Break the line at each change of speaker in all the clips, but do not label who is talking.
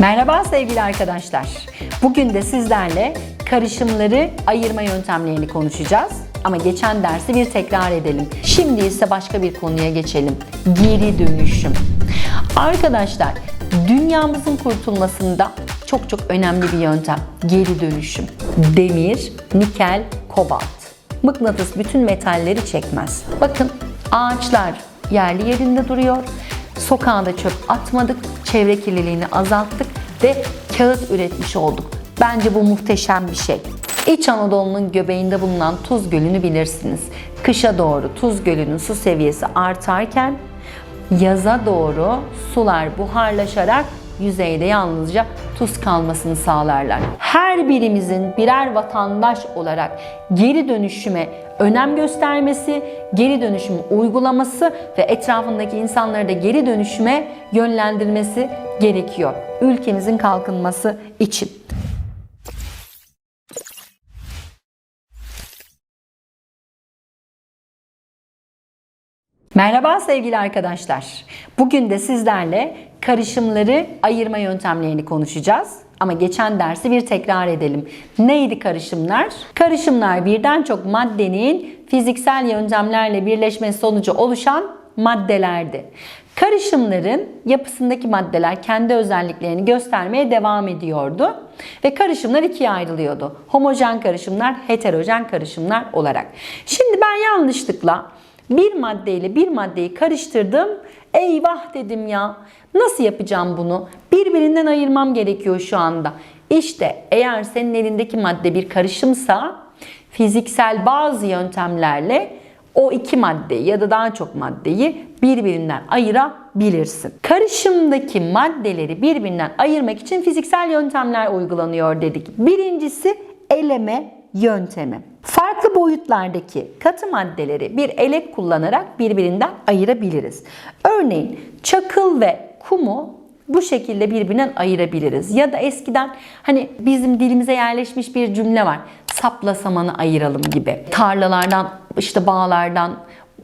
Merhaba sevgili arkadaşlar. Bugün de sizlerle karışımları ayırma yöntemlerini konuşacağız. Ama geçen dersi bir tekrar edelim. Şimdi ise başka bir konuya geçelim. Geri dönüşüm. Arkadaşlar, dünyamızın kurtulmasında çok çok önemli bir yöntem. Geri dönüşüm. Demir, nikel, kobalt. Mıknatıs bütün metalleri çekmez. Bakın ağaçlar yerli yerinde duruyor. Sokağa da çöp atmadık, çevre kirliliğini azalttık ve kağıt üretmiş olduk. Bence bu muhteşem bir şey. İç Anadolu'nun göbeğinde bulunan Tuz Gölü'nü bilirsiniz. Kışa doğru Tuz Gölü'nün su seviyesi artarken yaza doğru sular buharlaşarak yüzeyde yalnızca tuz kalmasını sağlarlar. Her birimizin birer vatandaş olarak geri dönüşüme önem göstermesi, geri dönüşüm uygulaması ve etrafındaki insanları da geri dönüşüme yönlendirmesi gerekiyor. Ülkemizin kalkınması için. Merhaba sevgili arkadaşlar. Bugün de sizlerle karışımları ayırma yöntemlerini konuşacağız. Ama geçen dersi bir tekrar edelim. Neydi karışımlar? Karışımlar birden çok maddenin fiziksel yöntemlerle birleşmesi sonucu oluşan maddelerdi. Karışımların yapısındaki maddeler kendi özelliklerini göstermeye devam ediyordu ve karışımlar ikiye ayrılıyordu. Homojen karışımlar, heterojen karışımlar olarak. Şimdi ben yanlışlıkla bir maddeyle bir maddeyi karıştırdım. Eyvah dedim ya. Nasıl yapacağım bunu? Birbirinden ayırmam gerekiyor şu anda. İşte eğer senin elindeki madde bir karışımsa fiziksel bazı yöntemlerle o iki maddeyi ya da daha çok maddeyi birbirinden ayırabilirsin. Karışımdaki maddeleri birbirinden ayırmak için fiziksel yöntemler uygulanıyor dedik. Birincisi eleme yöntemi. Farklı boyutlardaki katı maddeleri bir elek kullanarak birbirinden ayırabiliriz. Örneğin çakıl ve kumu bu şekilde birbirinden ayırabiliriz. Ya da eskiden hani bizim dilimize yerleşmiş bir cümle var. Sapla samanı ayıralım gibi. Tarlalardan işte bağlardan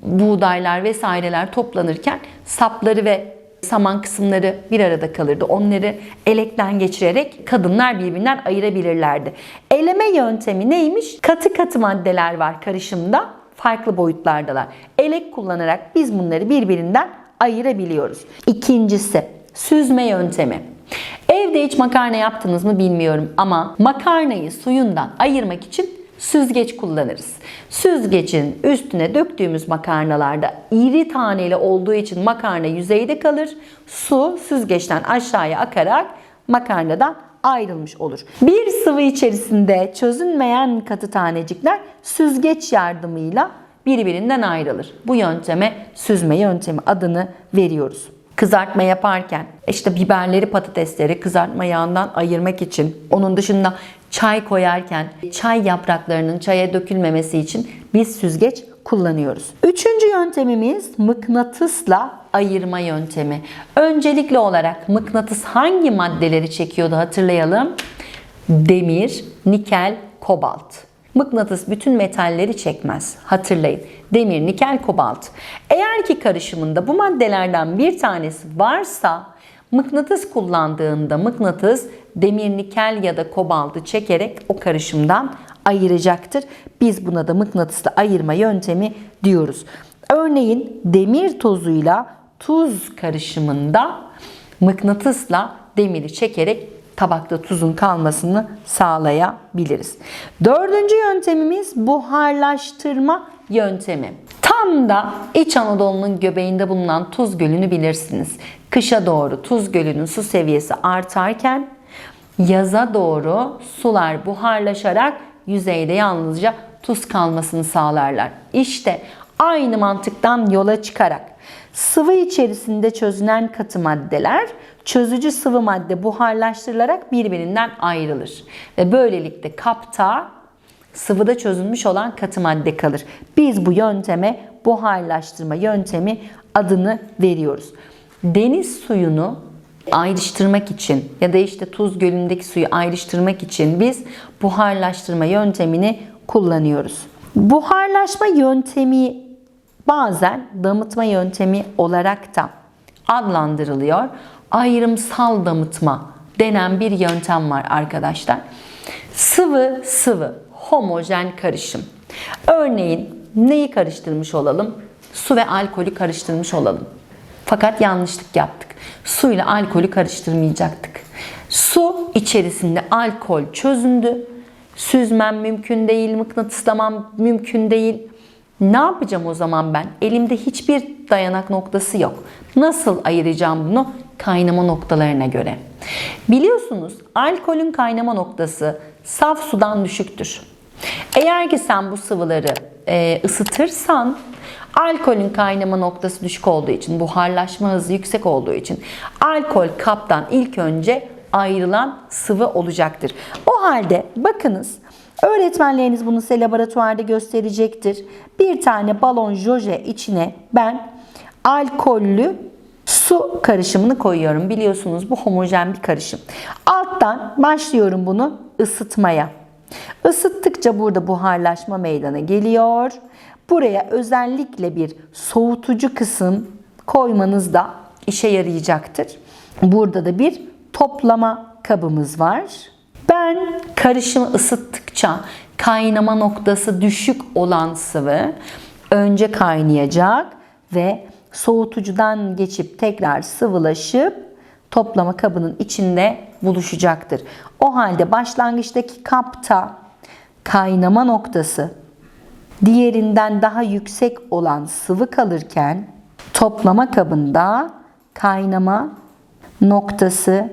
buğdaylar vesaireler toplanırken sapları ve saman kısımları bir arada kalırdı. Onları elekten geçirerek kadınlar birbirinden ayırabilirlerdi. Eleme yöntemi neymiş? Katı katı maddeler var karışımda. Farklı boyutlardalar. Elek kullanarak biz bunları birbirinden ayırabiliyoruz. İkincisi süzme yöntemi. Evde hiç makarna yaptınız mı bilmiyorum ama makarnayı suyundan ayırmak için süzgeç kullanırız. Süzgecin üstüne döktüğümüz makarnalarda iri taneli olduğu için makarna yüzeyde kalır. Su süzgeçten aşağıya akarak makarnadan ayrılmış olur. Bir sıvı içerisinde çözünmeyen katı tanecikler süzgeç yardımıyla birbirinden ayrılır. Bu yönteme süzme yöntemi adını veriyoruz. Kızartma yaparken işte biberleri patatesleri kızartma yağından ayırmak için onun dışında çay koyarken çay yapraklarının çaya dökülmemesi için biz süzgeç kullanıyoruz. Üçüncü yöntemimiz mıknatısla ayırma yöntemi. Öncelikli olarak mıknatıs hangi maddeleri çekiyordu hatırlayalım. Demir, nikel, kobalt. Mıknatıs bütün metalleri çekmez. Hatırlayın. Demir, nikel, kobalt. Eğer ki karışımında bu maddelerden bir tanesi varsa mıknatıs kullandığında mıknatıs demir, nikel ya da kobaltı çekerek o karışımdan ayıracaktır. Biz buna da mıknatısla ayırma yöntemi diyoruz. Örneğin demir tozuyla tuz karışımında mıknatısla demiri çekerek tabakta tuzun kalmasını sağlayabiliriz. Dördüncü yöntemimiz buharlaştırma yöntemi. Tam da İç Anadolu'nun göbeğinde bulunan Tuz Gölü'nü bilirsiniz. Kışa doğru Tuz Gölü'nün su seviyesi artarken yaza doğru sular buharlaşarak yüzeyde yalnızca tuz kalmasını sağlarlar. İşte aynı mantıktan yola çıkarak sıvı içerisinde çözünen katı maddeler çözücü sıvı madde buharlaştırılarak birbirinden ayrılır. Ve böylelikle kapta sıvıda çözülmüş olan katı madde kalır. Biz bu yönteme buharlaştırma yöntemi adını veriyoruz. Deniz suyunu ayrıştırmak için ya da işte tuz gölündeki suyu ayrıştırmak için biz buharlaştırma yöntemini kullanıyoruz. Buharlaşma yöntemi bazen damıtma yöntemi olarak da adlandırılıyor. Ayrımsal damıtma denen bir yöntem var arkadaşlar. Sıvı sıvı homojen karışım. Örneğin neyi karıştırmış olalım? Su ve alkolü karıştırmış olalım. Fakat yanlışlık yaptık. Su ile alkolü karıştırmayacaktık. Su içerisinde alkol çözündü. Süzmem mümkün değil, mıknatıslamam mümkün değil. Ne yapacağım o zaman ben? Elimde hiçbir dayanak noktası yok. Nasıl ayıracağım bunu? Kaynama noktalarına göre. Biliyorsunuz alkolün kaynama noktası saf sudan düşüktür. Eğer ki sen bu sıvıları e, ısıtırsan alkolün kaynama noktası düşük olduğu için, buharlaşma hızı yüksek olduğu için alkol kaptan ilk önce ayrılan sıvı olacaktır. O halde bakınız öğretmenleriniz bunu size laboratuvarda gösterecektir. Bir tane balon joje içine ben alkollü su karışımını koyuyorum. Biliyorsunuz bu homojen bir karışım. Alttan başlıyorum bunu ısıtmaya. Isıttıkça burada buharlaşma meydana geliyor. Buraya özellikle bir soğutucu kısım koymanız da işe yarayacaktır. Burada da bir toplama kabımız var. Ben karışımı ısıttıkça kaynama noktası düşük olan sıvı önce kaynayacak ve soğutucudan geçip tekrar sıvılaşıp toplama kabının içinde buluşacaktır. O halde başlangıçtaki kapta kaynama noktası diğerinden daha yüksek olan sıvı kalırken toplama kabında kaynama noktası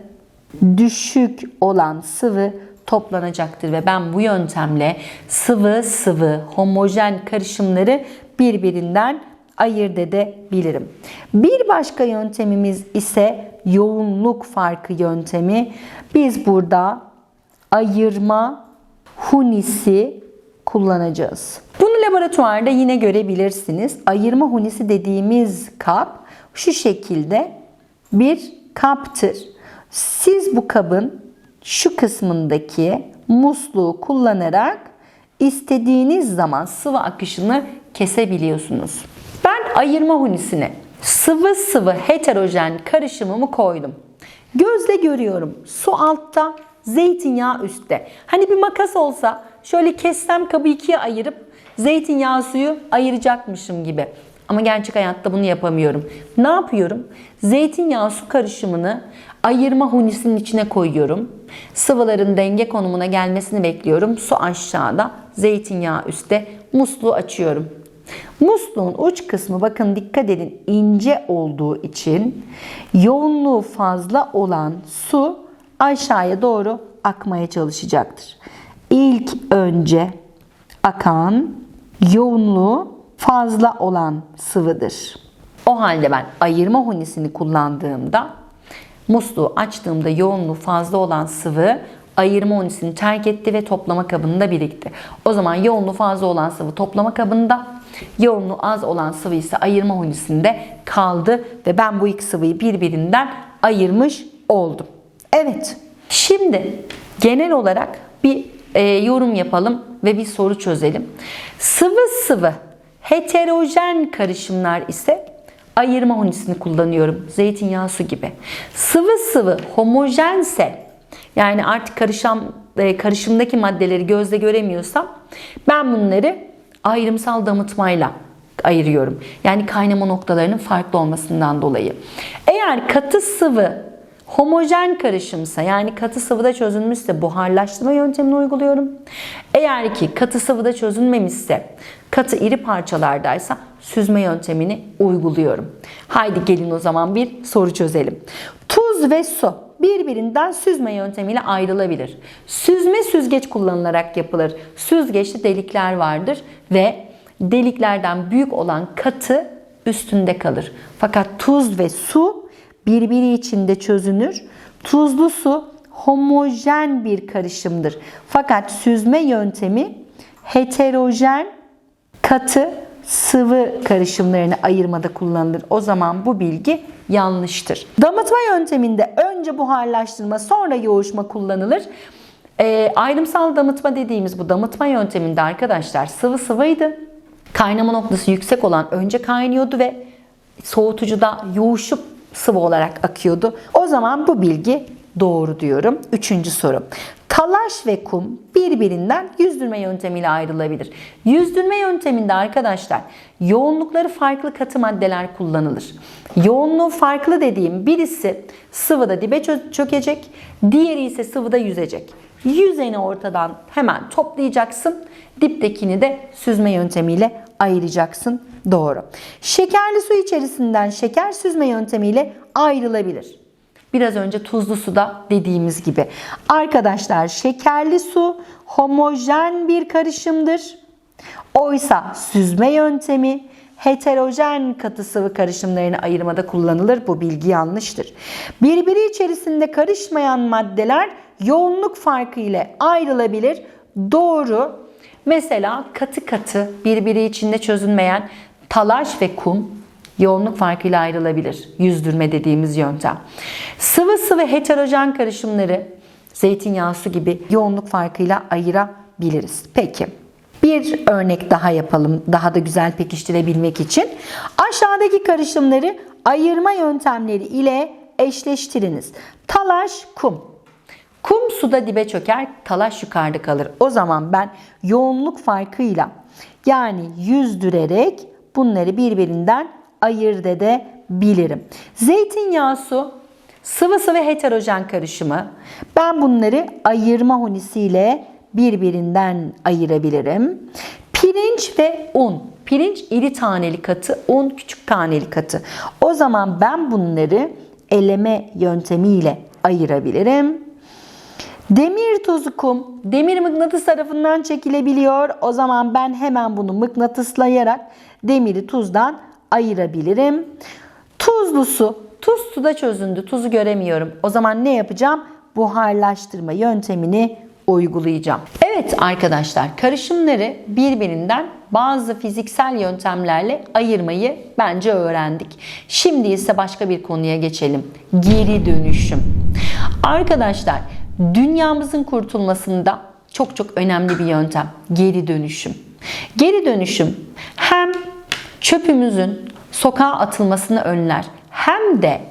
düşük olan sıvı toplanacaktır ve ben bu yöntemle sıvı sıvı homojen karışımları birbirinden ayırt edebilirim. Bir başka yöntemimiz ise yoğunluk farkı yöntemi. Biz burada ayırma hunisi kullanacağız. Bunu laboratuvarda yine görebilirsiniz. Ayırma hunisi dediğimiz kap şu şekilde bir kaptır. Siz bu kabın şu kısmındaki musluğu kullanarak istediğiniz zaman sıvı akışını kesebiliyorsunuz. Ben ayırma hunisine sıvı sıvı heterojen karışımımı koydum. Gözle görüyorum. Su altta, zeytinyağı üstte. Hani bir makas olsa şöyle kessem kabı ikiye ayırıp zeytinyağı suyu ayıracakmışım gibi. Ama gerçek hayatta bunu yapamıyorum. Ne yapıyorum? Zeytinyağı su karışımını ayırma hunisinin içine koyuyorum. Sıvıların denge konumuna gelmesini bekliyorum. Su aşağıda, zeytinyağı üstte. Musluğu açıyorum. Musluğun uç kısmı bakın dikkat edin ince olduğu için yoğunluğu fazla olan su aşağıya doğru akmaya çalışacaktır. İlk önce akan yoğunluğu fazla olan sıvıdır. O halde ben ayırma hunisini kullandığımda musluğu açtığımda yoğunluğu fazla olan sıvı ayırma hunisini terk etti ve toplama kabında birikti. O zaman yoğunluğu fazla olan sıvı toplama kabında, yoğunluğu az olan sıvı ise ayırma hunisinde kaldı ve ben bu iki sıvıyı birbirinden ayırmış oldum. Evet. Şimdi genel olarak bir e, yorum yapalım ve bir soru çözelim. Sıvı sıvı heterojen karışımlar ise ayırma hunisini kullanıyorum. Zeytinyağı su gibi. Sıvı sıvı homojense yani artık karışan e, karışımdaki maddeleri gözle göremiyorsam ben bunları ayrımsal damıtmayla ayırıyorum. Yani kaynama noktalarının farklı olmasından dolayı. Eğer katı sıvı homojen karışımsa yani katı sıvıda çözülmüşse buharlaştırma yöntemini uyguluyorum. Eğer ki katı sıvıda çözülmemişse katı iri parçalardaysa süzme yöntemini uyguluyorum. Haydi gelin o zaman bir soru çözelim. Tuz ve su birbirinden süzme yöntemiyle ayrılabilir. Süzme süzgeç kullanılarak yapılır. Süzgeçte delikler vardır ve deliklerden büyük olan katı üstünde kalır. Fakat tuz ve su birbiri içinde çözünür. Tuzlu su homojen bir karışımdır. Fakat süzme yöntemi heterojen katı sıvı karışımlarını ayırmada kullanılır. O zaman bu bilgi yanlıştır. Damıtma yönteminde önce buharlaştırma sonra yoğuşma kullanılır. E, ayrımsal damıtma dediğimiz bu damıtma yönteminde arkadaşlar sıvı sıvıydı. Kaynama noktası yüksek olan önce kaynıyordu ve soğutucuda yoğuşup sıvı olarak akıyordu. O zaman bu bilgi Doğru diyorum. Üçüncü soru. Talaş ve kum birbirinden yüzdürme yöntemiyle ayrılabilir. Yüzdürme yönteminde arkadaşlar yoğunlukları farklı katı maddeler kullanılır. Yoğunluğu farklı dediğim birisi sıvıda dibe çö- çökecek, diğeri ise sıvıda yüzecek. Yüzeni ortadan hemen toplayacaksın. Diptekini de süzme yöntemiyle ayıracaksın. Doğru. Şekerli su içerisinden şeker süzme yöntemiyle ayrılabilir. Biraz önce tuzlu suda dediğimiz gibi. Arkadaşlar şekerli su homojen bir karışımdır. Oysa süzme yöntemi heterojen katı sıvı karışımlarını ayırmada kullanılır. Bu bilgi yanlıştır. Birbiri içerisinde karışmayan maddeler yoğunluk farkı ile ayrılabilir. Doğru. Mesela katı katı birbiri içinde çözünmeyen talaş ve kum yoğunluk farkıyla ayrılabilir. Yüzdürme dediğimiz yöntem. Sıvı sıvı heterojen karışımları zeytinyağı su gibi yoğunluk farkıyla ayırabiliriz. Peki. Bir örnek daha yapalım daha da güzel pekiştirebilmek için. Aşağıdaki karışımları ayırma yöntemleri ile eşleştiriniz. Talaş, kum. Kum suda dibe çöker, talaş yukarıda kalır. O zaman ben yoğunluk farkıyla yani yüzdürerek bunları birbirinden ayırt edebilirim. Zeytinyağı su sıvı sıvı heterojen karışımı. Ben bunları ayırma hunisiyle birbirinden ayırabilirim. Pirinç ve un. Pirinç iri taneli katı, un küçük taneli katı. O zaman ben bunları eleme yöntemiyle ayırabilirim. Demir tozu kum, demir mıknatıs tarafından çekilebiliyor. O zaman ben hemen bunu mıknatıslayarak demiri tuzdan ayırabilirim. Tuzlu su, tuz suda çözündü, tuzu göremiyorum. O zaman ne yapacağım? Buharlaştırma yöntemini uygulayacağım. Evet arkadaşlar, karışımları birbirinden bazı fiziksel yöntemlerle ayırmayı bence öğrendik. Şimdi ise başka bir konuya geçelim. Geri dönüşüm. Arkadaşlar, dünyamızın kurtulmasında çok çok önemli bir yöntem geri dönüşüm. Geri dönüşüm hem çöpümüzün sokağa atılmasını önler hem de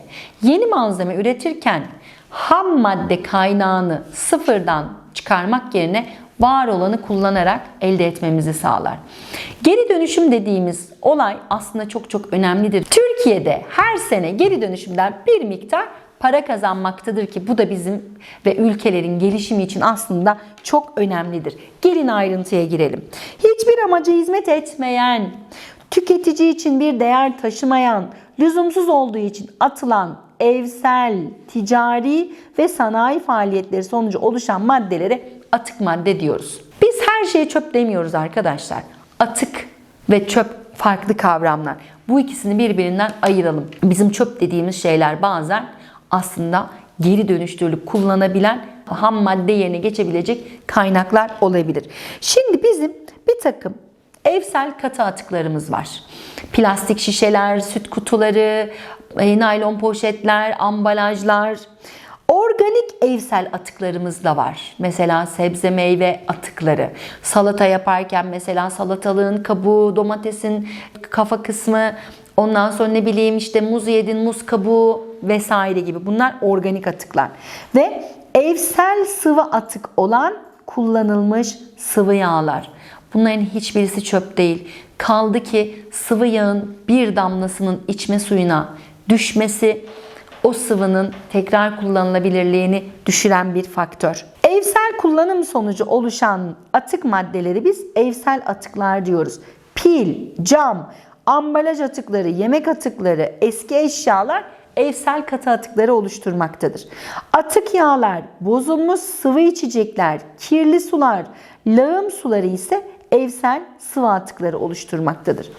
yeni malzeme üretirken ham madde kaynağını sıfırdan çıkarmak yerine var olanı kullanarak elde etmemizi sağlar. Geri dönüşüm dediğimiz olay aslında çok çok önemlidir. Türkiye'de her sene geri dönüşümden bir miktar para kazanmaktadır ki bu da bizim ve ülkelerin gelişimi için aslında çok önemlidir. Gelin ayrıntıya girelim. Hiçbir amaca hizmet etmeyen, tüketici için bir değer taşımayan, lüzumsuz olduğu için atılan evsel, ticari ve sanayi faaliyetleri sonucu oluşan maddelere atık madde diyoruz. Biz her şeye çöp demiyoruz arkadaşlar. Atık ve çöp farklı kavramlar. Bu ikisini birbirinden ayıralım. Bizim çöp dediğimiz şeyler bazen aslında geri dönüştürülüp kullanabilen ham madde yerine geçebilecek kaynaklar olabilir. Şimdi bizim bir takım evsel katı atıklarımız var. Plastik şişeler, süt kutuları, e, naylon poşetler, ambalajlar. Organik evsel atıklarımız da var. Mesela sebze meyve atıkları. Salata yaparken mesela salatalığın kabuğu, domatesin kafa kısmı, ondan sonra ne bileyim işte muz yedin, muz kabuğu vesaire gibi. Bunlar organik atıklar. Ve evsel sıvı atık olan kullanılmış sıvı yağlar. Bunların hiçbirisi çöp değil. Kaldı ki sıvı yağın bir damlasının içme suyuna düşmesi o sıvının tekrar kullanılabilirliğini düşüren bir faktör. Evsel kullanım sonucu oluşan atık maddeleri biz evsel atıklar diyoruz. Pil, cam, ambalaj atıkları, yemek atıkları, eski eşyalar evsel katı atıkları oluşturmaktadır. Atık yağlar, bozulmuş sıvı içecekler, kirli sular, lağım suları ise evsel sıvı atıkları oluşturmaktadır.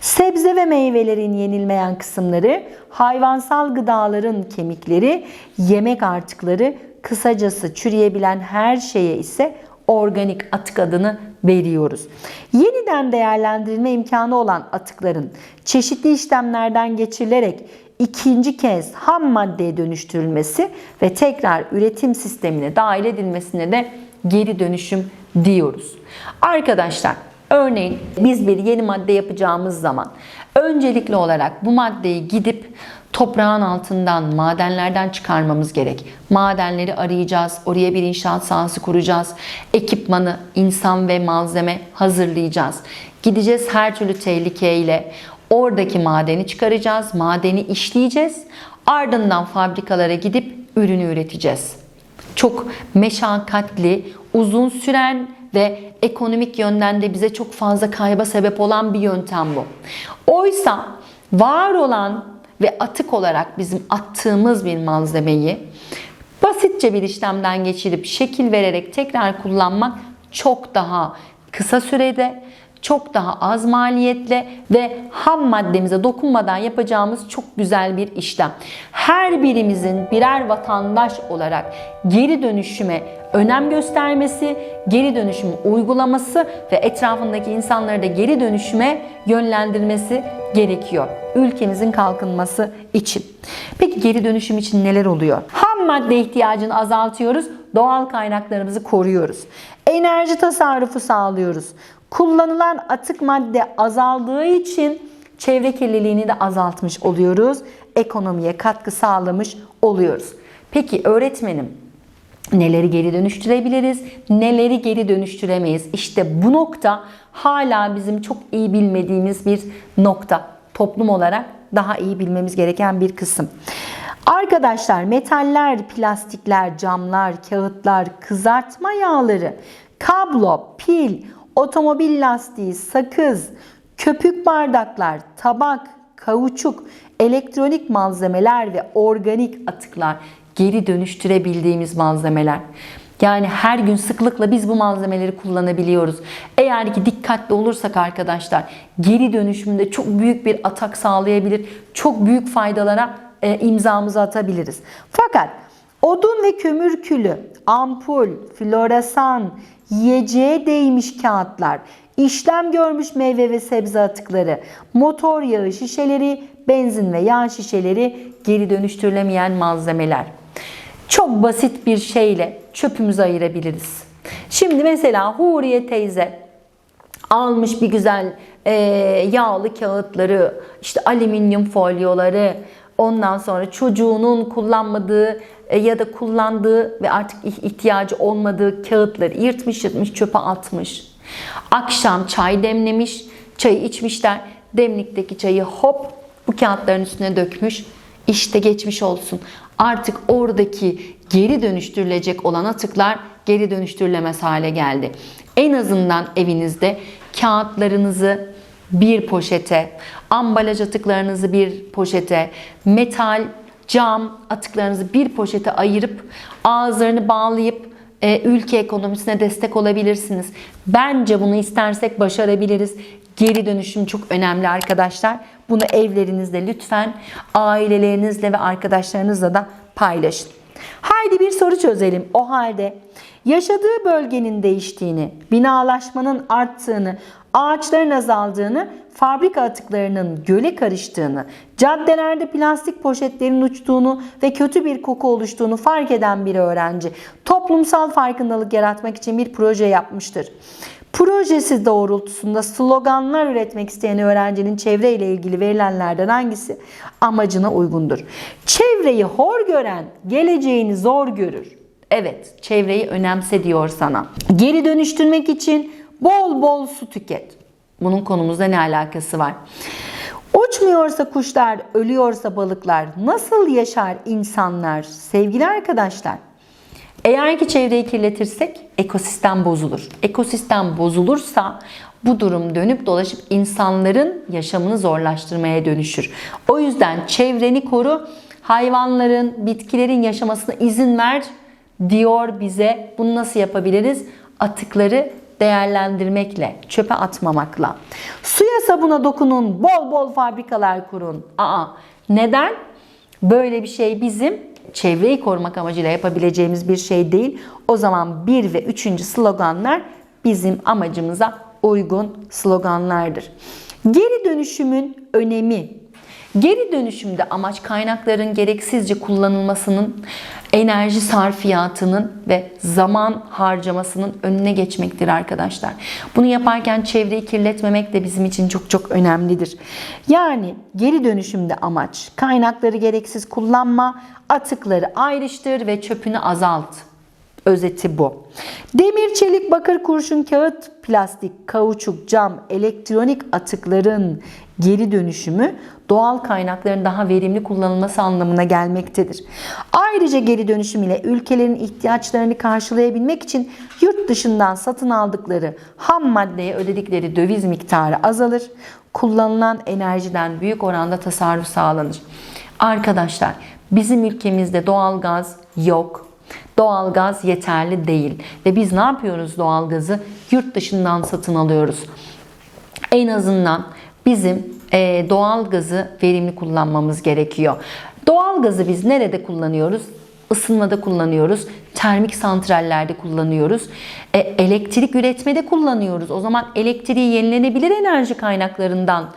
Sebze ve meyvelerin yenilmeyen kısımları, hayvansal gıdaların kemikleri, yemek artıkları, kısacası çürüyebilen her şeye ise organik atık adını veriyoruz. Yeniden değerlendirilme imkanı olan atıkların çeşitli işlemlerden geçirilerek ikinci kez ham maddeye dönüştürülmesi ve tekrar üretim sistemine dahil edilmesine de geri dönüşüm diyoruz. Arkadaşlar örneğin biz bir yeni madde yapacağımız zaman öncelikli olarak bu maddeyi gidip toprağın altından, madenlerden çıkarmamız gerek. Madenleri arayacağız, oraya bir inşaat sahası kuracağız. Ekipmanı, insan ve malzeme hazırlayacağız. Gideceğiz her türlü tehlikeyle. Oradaki madeni çıkaracağız, madeni işleyeceğiz. Ardından fabrikalara gidip ürünü üreteceğiz. Çok meşakkatli, uzun süren ve ekonomik yönden de bize çok fazla kayba sebep olan bir yöntem bu. Oysa var olan ve atık olarak bizim attığımız bir malzemeyi basitçe bir işlemden geçirip şekil vererek tekrar kullanmak çok daha kısa sürede çok daha az maliyetle ve ham maddemize dokunmadan yapacağımız çok güzel bir işlem. Her birimizin birer vatandaş olarak geri dönüşüme önem göstermesi, geri dönüşümü uygulaması ve etrafındaki insanları da geri dönüşüme yönlendirmesi gerekiyor. Ülkemizin kalkınması için. Peki geri dönüşüm için neler oluyor? Ham madde ihtiyacını azaltıyoruz, doğal kaynaklarımızı koruyoruz. Enerji tasarrufu sağlıyoruz. Kullanılan atık madde azaldığı için çevre kirliliğini de azaltmış oluyoruz. Ekonomiye katkı sağlamış oluyoruz. Peki öğretmenim neleri geri dönüştürebiliriz, neleri geri dönüştüremeyiz? İşte bu nokta hala bizim çok iyi bilmediğimiz bir nokta. Toplum olarak daha iyi bilmemiz gereken bir kısım. Arkadaşlar metaller, plastikler, camlar, kağıtlar, kızartma yağları, kablo, pil, otomobil lastiği, sakız, köpük bardaklar, tabak, kauçuk, elektronik malzemeler ve organik atıklar geri dönüştürebildiğimiz malzemeler. Yani her gün sıklıkla biz bu malzemeleri kullanabiliyoruz. Eğer ki dikkatli olursak arkadaşlar geri dönüşümünde çok büyük bir atak sağlayabilir. Çok büyük faydalara e, imzamızı atabiliriz. Fakat odun ve kömür külü, ampul, floresan, yiyeceğe değmiş kağıtlar, işlem görmüş meyve ve sebze atıkları, motor yağı şişeleri, benzin ve yağ şişeleri geri dönüştürülemeyen malzemeler. Çok basit bir şeyle çöpümüzü ayırabiliriz. Şimdi mesela Huriye teyze almış bir güzel e, yağlı kağıtları, işte alüminyum folyoları, ondan sonra çocuğunun kullanmadığı ya da kullandığı ve artık ihtiyacı olmadığı kağıtları yırtmış yırtmış çöpe atmış. Akşam çay demlemiş, çayı içmişler. Demlikteki çayı hop bu kağıtların üstüne dökmüş. İşte geçmiş olsun. Artık oradaki geri dönüştürülecek olan atıklar geri dönüştürülemez hale geldi. En azından evinizde kağıtlarınızı bir poşete, ambalaj atıklarınızı bir poşete, metal, cam atıklarınızı bir poşete ayırıp ağızlarını bağlayıp e, ülke ekonomisine destek olabilirsiniz. Bence bunu istersek başarabiliriz. Geri dönüşüm çok önemli arkadaşlar. Bunu evlerinizde lütfen ailelerinizle ve arkadaşlarınızla da paylaşın. Haydi bir soru çözelim. O halde yaşadığı bölgenin değiştiğini, binalaşmanın arttığını, ağaçların azaldığını, fabrika atıklarının göle karıştığını, caddelerde plastik poşetlerin uçtuğunu ve kötü bir koku oluştuğunu fark eden bir öğrenci toplumsal farkındalık yaratmak için bir proje yapmıştır. Projesi doğrultusunda sloganlar üretmek isteyen öğrencinin çevreyle ilgili verilenlerden hangisi amacına uygundur? Çevreyi hor gören geleceğini zor görür. Evet, çevreyi önemse diyor sana. Geri dönüştürmek için bol bol su tüket. Bunun konumuzda ne alakası var? Uçmuyorsa kuşlar, ölüyorsa balıklar nasıl yaşar insanlar? Sevgili arkadaşlar, eğer ki çevreyi kirletirsek ekosistem bozulur. Ekosistem bozulursa bu durum dönüp dolaşıp insanların yaşamını zorlaştırmaya dönüşür. O yüzden çevreni koru, hayvanların, bitkilerin yaşamasına izin ver diyor bize. Bunu nasıl yapabiliriz? Atıkları değerlendirmekle, çöpe atmamakla. Suya sabuna dokunun, bol bol fabrikalar kurun. Aa, neden? Böyle bir şey bizim çevreyi korumak amacıyla yapabileceğimiz bir şey değil. O zaman bir ve üçüncü sloganlar bizim amacımıza uygun sloganlardır. Geri dönüşümün önemi. Geri dönüşümde amaç kaynakların gereksizce kullanılmasının enerji sarfiyatının ve zaman harcamasının önüne geçmektir arkadaşlar. Bunu yaparken çevreyi kirletmemek de bizim için çok çok önemlidir. Yani geri dönüşümde amaç kaynakları gereksiz kullanma, atıkları ayrıştır ve çöpünü azalt. Özeti bu. Demir, çelik, bakır, kurşun, kağıt, plastik, kauçuk, cam, elektronik atıkların geri dönüşümü doğal kaynakların daha verimli kullanılması anlamına gelmektedir. Ayrıca geri dönüşüm ile ülkelerin ihtiyaçlarını karşılayabilmek için yurt dışından satın aldıkları ham maddeye ödedikleri döviz miktarı azalır. Kullanılan enerjiden büyük oranda tasarruf sağlanır. Arkadaşlar bizim ülkemizde doğal gaz yok. Doğalgaz yeterli değil ve biz ne yapıyoruz doğalgazı? Yurt dışından satın alıyoruz. En azından bizim e, doğalgazı verimli kullanmamız gerekiyor. Doğalgazı biz nerede kullanıyoruz? Isınmada kullanıyoruz, termik santrallerde kullanıyoruz, e, elektrik üretmede kullanıyoruz. O zaman elektriği yenilenebilir enerji kaynaklarından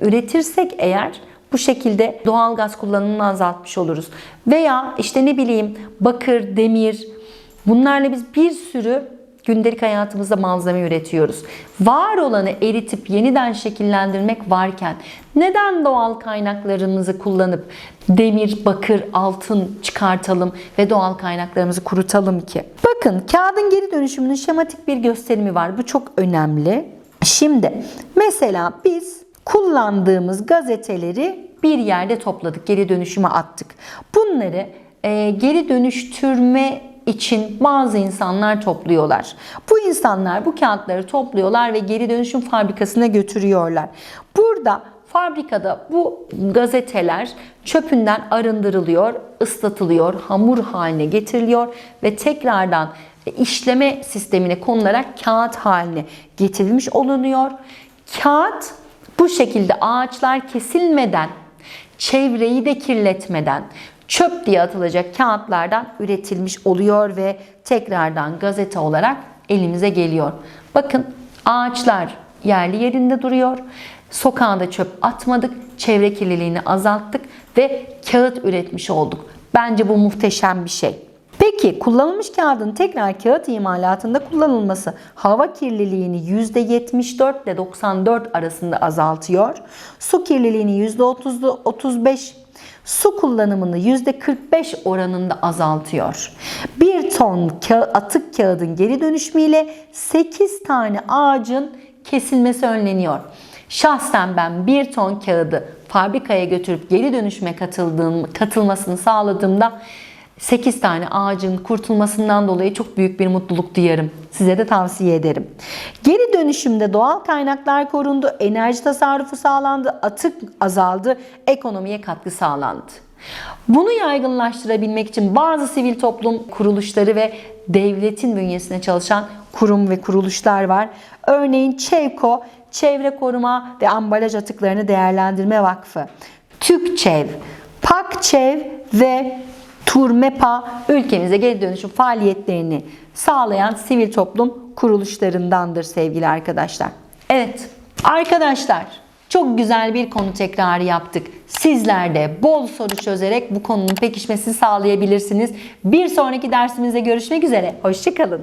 üretirsek eğer bu şekilde doğal gaz kullanımını azaltmış oluruz. Veya işte ne bileyim bakır, demir bunlarla biz bir sürü gündelik hayatımızda malzeme üretiyoruz. Var olanı eritip yeniden şekillendirmek varken neden doğal kaynaklarımızı kullanıp demir, bakır, altın çıkartalım ve doğal kaynaklarımızı kurutalım ki? Bakın kağıdın geri dönüşümünün şematik bir gösterimi var. Bu çok önemli. Şimdi mesela biz kullandığımız gazeteleri bir yerde topladık, geri dönüşüme attık. Bunları e, geri dönüştürme için bazı insanlar topluyorlar. Bu insanlar bu kağıtları topluyorlar ve geri dönüşüm fabrikasına götürüyorlar. Burada fabrikada bu gazeteler çöpünden arındırılıyor, ıslatılıyor, hamur haline getiriliyor ve tekrardan işleme sistemine konularak kağıt haline getirilmiş olunuyor. Kağıt bu şekilde ağaçlar kesilmeden, çevreyi de kirletmeden çöp diye atılacak kağıtlardan üretilmiş oluyor ve tekrardan gazete olarak elimize geliyor. Bakın ağaçlar yerli yerinde duruyor. Sokağa da çöp atmadık, çevre kirliliğini azalttık ve kağıt üretmiş olduk. Bence bu muhteşem bir şey. Peki kullanılmış kağıdın tekrar kağıt imalatında kullanılması hava kirliliğini %74 ile 94 arasında azaltıyor. Su kirliliğini %30 35 su kullanımını %45 oranında azaltıyor. Bir ton ka- atık kağıdın geri dönüşümüyle 8 tane ağacın kesilmesi önleniyor. Şahsen ben bir ton kağıdı fabrikaya götürüp geri dönüşüme katıldığım, katılmasını sağladığımda 8 tane ağacın kurtulmasından dolayı çok büyük bir mutluluk duyarım. Size de tavsiye ederim. Geri dönüşümde doğal kaynaklar korundu, enerji tasarrufu sağlandı, atık azaldı, ekonomiye katkı sağlandı. Bunu yaygınlaştırabilmek için bazı sivil toplum kuruluşları ve devletin bünyesinde çalışan kurum ve kuruluşlar var. Örneğin ÇEVKO, Çevre Koruma ve Ambalaj Atıklarını Değerlendirme Vakfı, TÜKÇEV, PAKÇEV ve Turmepa ülkemize geri dönüşüm faaliyetlerini sağlayan sivil toplum kuruluşlarındandır sevgili arkadaşlar. Evet arkadaşlar çok güzel bir konu tekrarı yaptık. Sizler de bol soru çözerek bu konunun pekişmesini sağlayabilirsiniz. Bir sonraki dersimizde görüşmek üzere. Hoşçakalın.